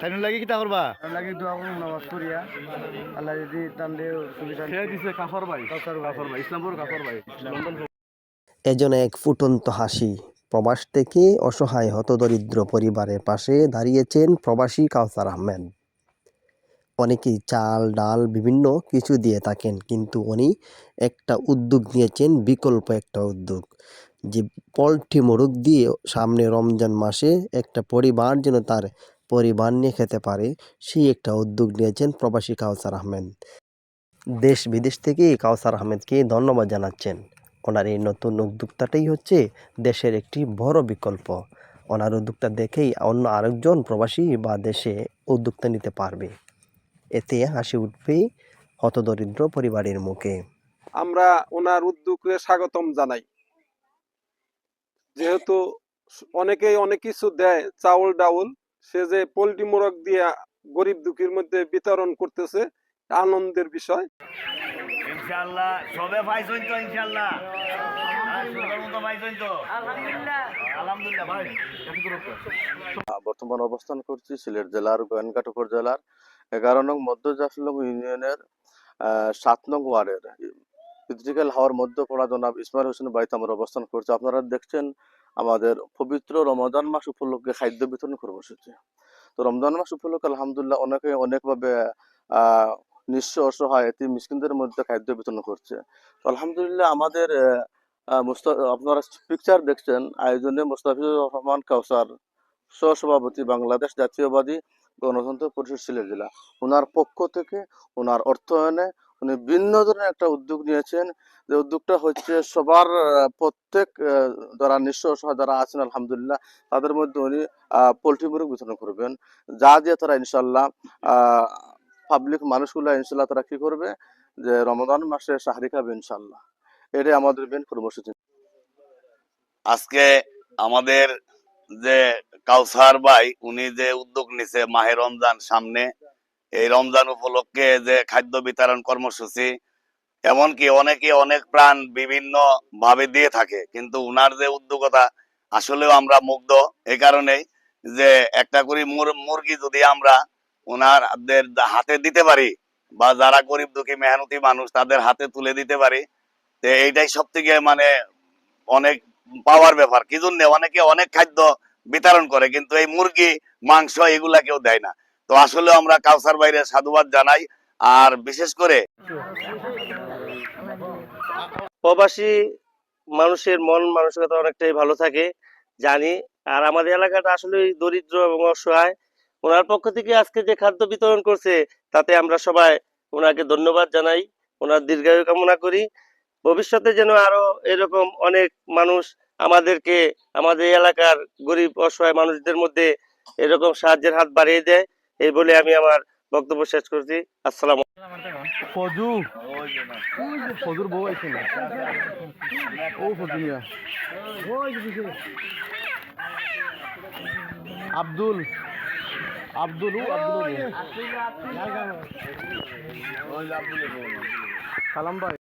তাই লাগি কিতা করবা লাগি দোয়া করুন নামাজ পড়িয়া আল্লাহ যদি দিয়ে সুবিধা খেয়ে দিছে কাফর ভাই কাফর ভাই। কাফর ভাই ইসলামপুর কাফর ভাই এজন এক ফুটন্ত হাসি প্রবাস থেকে অসহায় হতদরিদ্র পরিবারের পাশে দাঁড়িয়েছেন প্রবাসী কাউসার আহমেদ। অনেকেই চাল ডাল বিভিন্ন কিছু দিয়ে থাকেন কিন্তু উনি একটা উদ্যোগ নিয়েছেন বিকল্প একটা উদ্যোগ। যে পোলট্রি মোরগ দিয়ে সামনে রমজান মাসে একটা পরিবার যেন তার পরিবার নিয়ে খেতে পারে, সেই একটা উদ্যোগ নিয়েছেন প্রবাসী কাউসার আহমেদ। দেশ বিদেশ থেকে কাউসার আহমেদকে ধন্যবাদ জানাচ্ছেন। ওনার এই নতুন উদ্যোক্তাটাই হচ্ছে দেশের একটি বড় বিকল্প। ওনার উদ্যোক্তা দেখেই অন্য আরেকজন প্রবাসী বা দেশে উদ্যোক্তা নিতে পারবে। এতে হাসি উঠবে হতদরিদ্র পরিবারের মুখে। আমরা ওনার উদ্যোগে স্বাগতম জানাই। যেহেতু অনেকেই অনেক কিছু দেয় চাউল ডাউল সে যে পোল্ট্রি মোরগ দিয়ে গরিব দুঃখীর মধ্যে বিতরণ করতেছে আনন্দের বিষয়। ইনশাআল্লাহ সবে পাইছেন তো ইনশাআল্লাহ। দূরত্ব। বর্তমান অবস্থান করছি সিলেট জেলার গোয়েনকাট উপজেলার এগারো নং মধ্য জাফলং ইউনিয়নের আহ, সাত নং ওয়ার্ডের। ইলেকট্রিক্যাল হাওয়ার মধ্যপড়া জনাব ইসমাইল হোসেন বাড়িতে আমরা অবস্থান করছি। আপনারা দেখছেন আমাদের পবিত্র রমজান মাস উপলক্ষে খাদ্য বিতরণ কর্মসূচি। তো রমজান মাস উপলক্ষে আলহামদুলিল্লাহ অনেকে অনেকভাবে নিঃস্ব অসহায় এটি মিসকিনদের মধ্যে খাদ্য বিতরণ করছে। তো আলহামদুলিল্লাহ আমাদের আপনারা পিকচার দেখছেন, আয়োজনে মুস্তাফিজুর রহমান কাউসার, সহসভাপতি, বাংলাদেশ জাতীয়বাদী গণতন্ত্র পরিষদ সিলেট জেলা। ওনার পক্ষ থেকে ওনার অর্থায়নে উনি ভিন্ন ধরনের একটা উদ্যোগ নিয়েছেন। যে উদ্যোগটা হচ্ছে সবার প্রত্যেক যারা নিঃস্ব অসহায় যারা আছেন, আলহামদুলিল্লাহ, তাদের মধ্যে উনি পোলট্রি মুরগ বিতরণ করবেন। যা দিয়ে তারা ইনশাল্লাহ পাবলিক মানুষগুলো ইনশাল্লাহ তারা কি করবে? যে রমজান মাসে সাহারি খাবে ইনশাল্লাহ এটাই আমাদের মেন কর্মসূচি। আজকে আমাদের যে কাউসার ভাই, উনি যে উদ্যোগ নিছে মাহে রমজান সামনে এই রমজান উপলক্ষে যে খাদ্য বিতরণ কর্মসূচি, এমনকি অনেকে অনেক প্রাণ বিভিন্ন ভাবে দিয়ে থাকে, কিন্তু উনার যে উদ্যোগতা আসলেও আমরা মুগ্ধ। এই কারণেই যে একটা করে মুরগি যদি আমরা ওনারদের হাতে দিতে পারি, বা যারা গরিব দুঃখী মেহনতি মানুষ তাদের হাতে তুলে দিতে পারি, তো এইটাই সব থেকে মানে অনেক পাওয়ার ব্যাপার। কি জন্য? অনেকে অনেক খাদ্য বিতরণ করে, কিন্তু এই মুরগি, মাংস এগুলা কেউ দেয় না। তো আসলে আমরা কাউসার বাইরে সাধুবাদ জানাই, আর বিশেষ করে প্রবাসী মানুষের মন মানসিকতা অনেকটাই ভালো থাকে, জানি। আর আমাদের এলাকাটা আসলে দরিদ্র এবং অসহায়। ওনার পক্ষ থেকে আজকে যে খাদ্য বিতরণ করছে, তাতে আমরা সবাই ওনাকে ধন্যবাদ জানাই, ওনার দীর্ঘায়ু কামনা করি। ভবিষ্যতে যেন আরও এরকম অনেক মানুষ আমাদেরকে, আমাদের এলাকার গরিব, অসহায় মানুষদের মধ্যে এরকম সাহায্যের হাত বাড়িয়ে দেয়। এই বলে আমি আমার বক্তব্য শেষ করছি। আসসালাম আব্দুল। আব্দুল কালাম ভাই।